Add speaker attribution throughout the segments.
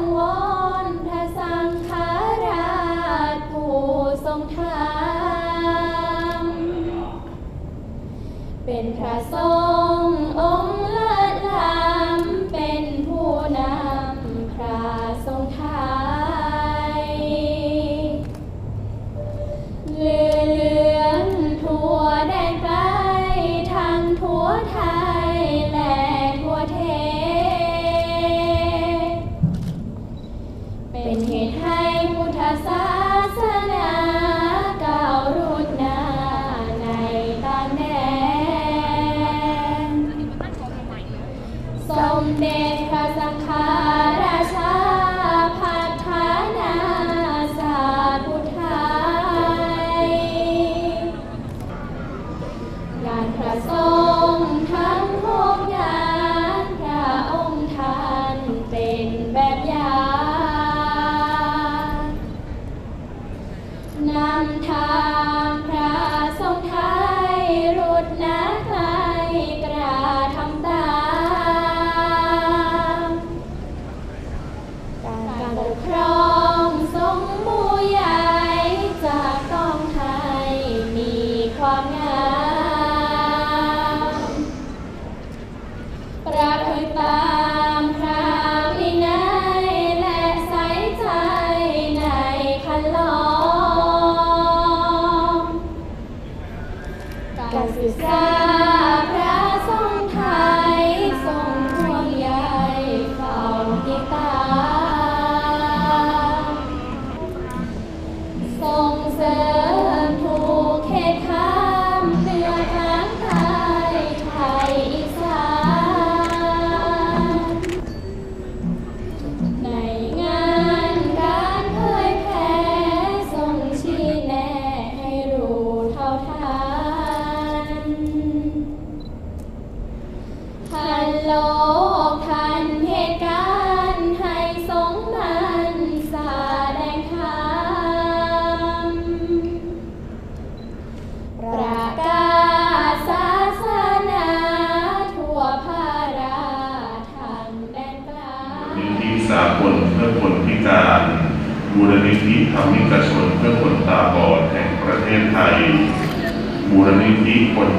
Speaker 1: งวรพระสังฆราชผู้ทรงธรรเป็นพระสง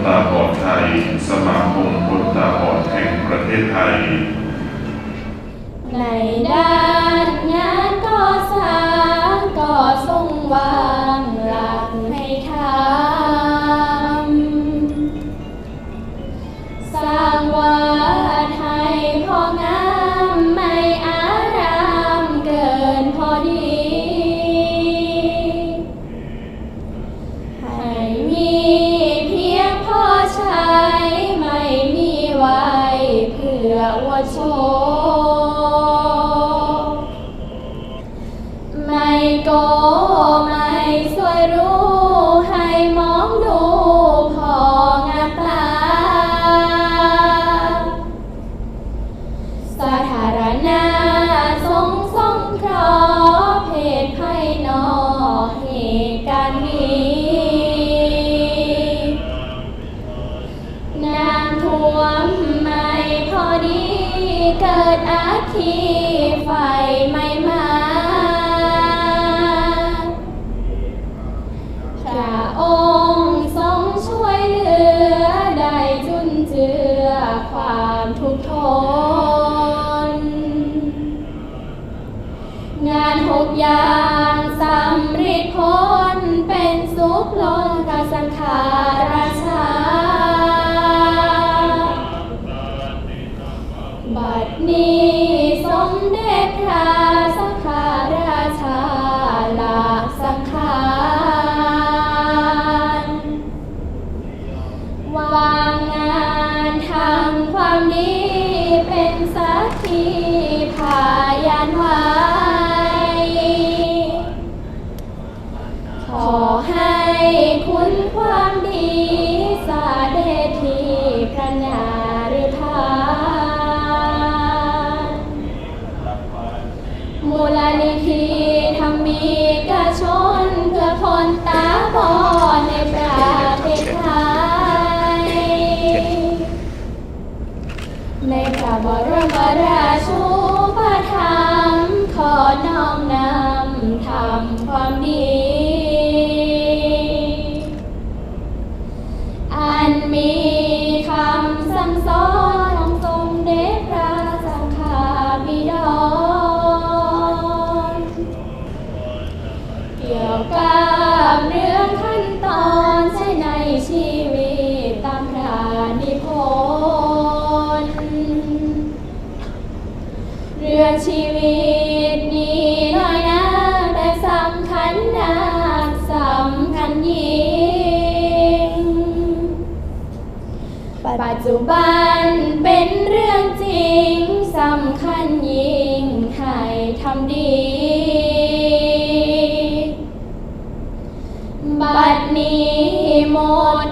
Speaker 1: ตาบอดไทย สมา
Speaker 2: คมคนตาบอดแห่งประเทศไทยไห
Speaker 1: นได้ โชไม่ก็ไม่สวยรู้ให้มองดูพองามตาสาธารณะ You. ความดี อันมีคำสั่งสอนของสมเด็จพระสังฆาธิดรเกี่ยวกับเรื่องขั้นตอนใช้ในชีวิตตามพระนิพนธ์เรื่องชีวิต จจุบันเป็นเรื่องจริงสำคัญยิ่งให้ทำดี บัดนี้หมด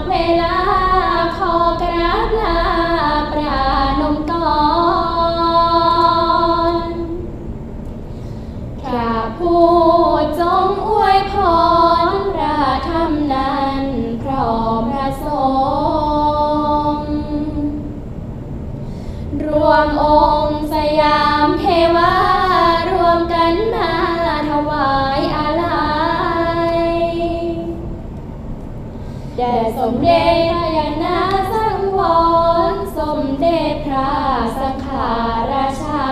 Speaker 1: วารวมกันมาถวายอาลัยแด่สมเด็จพระยานาสังวรสมเด็จพระสังฆาราชา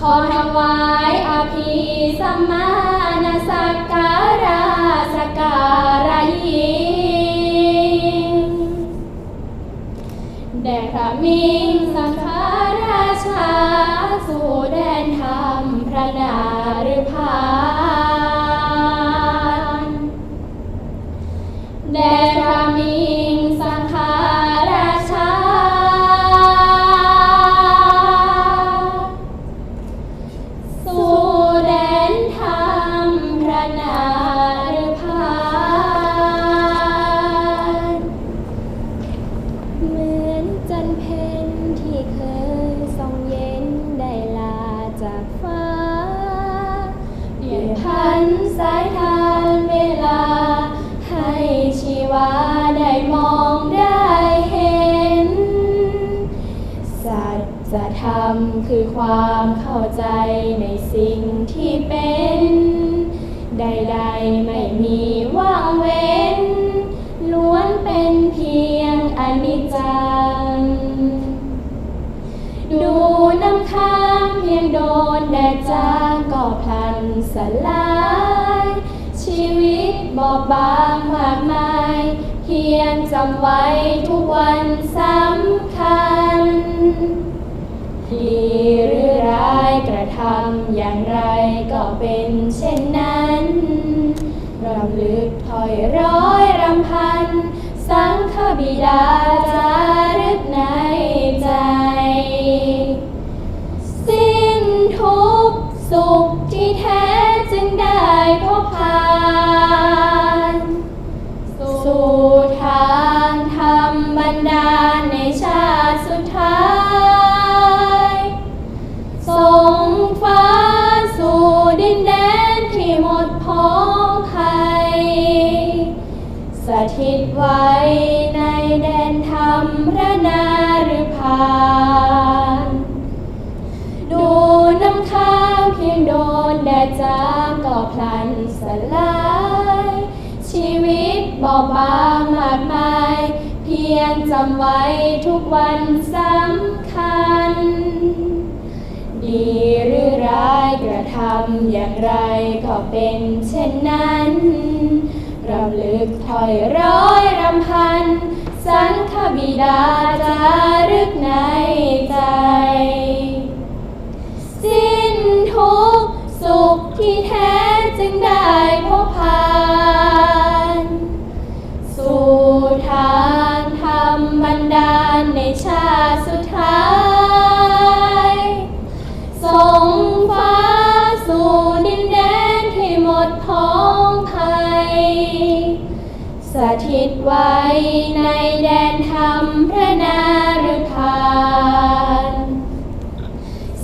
Speaker 1: ขอถวายอภิสัมมา มิงสังฆราชาสู่แดนไทย วาได้มองได้เห็น สัจธรรมคือความเข้าใจในสิ่งที่เป็น ใดๆไม่มีว่างเว้น ล้วนเป็นเพียงอนิจจัง ดูน้ำค้างเพียงโดนแดดจ้าก็พลันสลาย ชีวิตบอบบางมากมาย เพียงจำไว้ทุกวันสำคัญ ดีหรือร้ายกระทำอย่างไรก็เป็นเช่นนั้นรำลึกถอยร้อยรำพัน สังฆบิดาจารึกในใจ สิ้นทุกสุข ไว้ในแดนธรรมพระนารพานดูน้ำค้างเพียงโดนแดดจ้าก็พลันสลาย ชีวิตบอบบางมากมาย เพียงจำไว้ทุกวันสำคัญ ดีหรือร้ายกระทำอย่างไรก็เป็นเช่นนั้น รำลึกถอยร้อยรำพัน สังฆบิดาจารึกในใจ สิ้นทุกสุขที่แท้จึงได้พบพา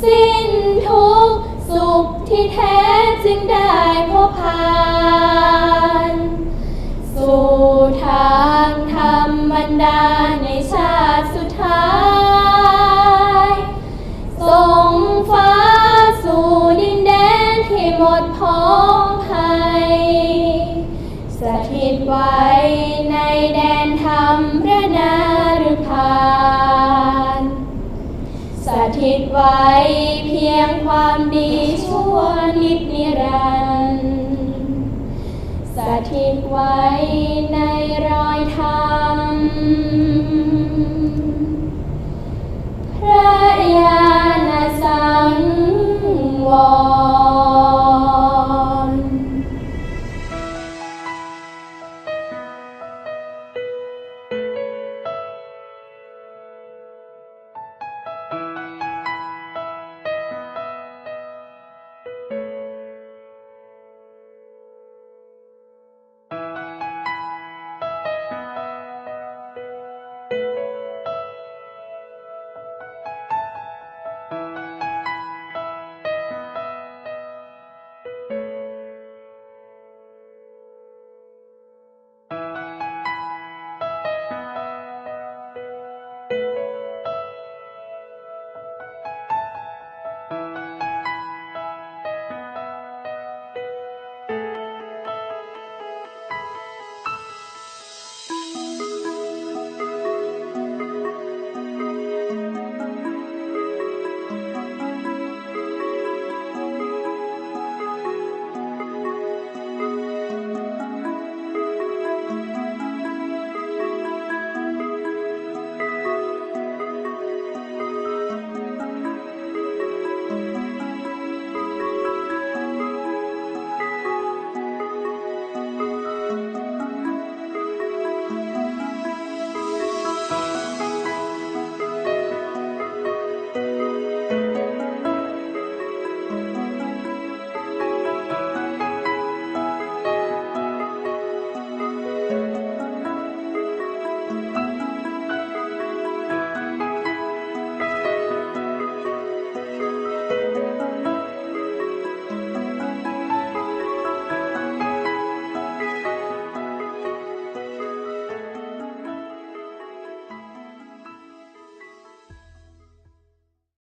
Speaker 1: สิ้นทุกข์สุขที่แท้จึงได้พบผ่านสู่ทางธรรมบันดาล ไว้เพียงความดีชั่วนิดนิรันดร์สถิตไว้ในรอยธรรมพระยาณสังวร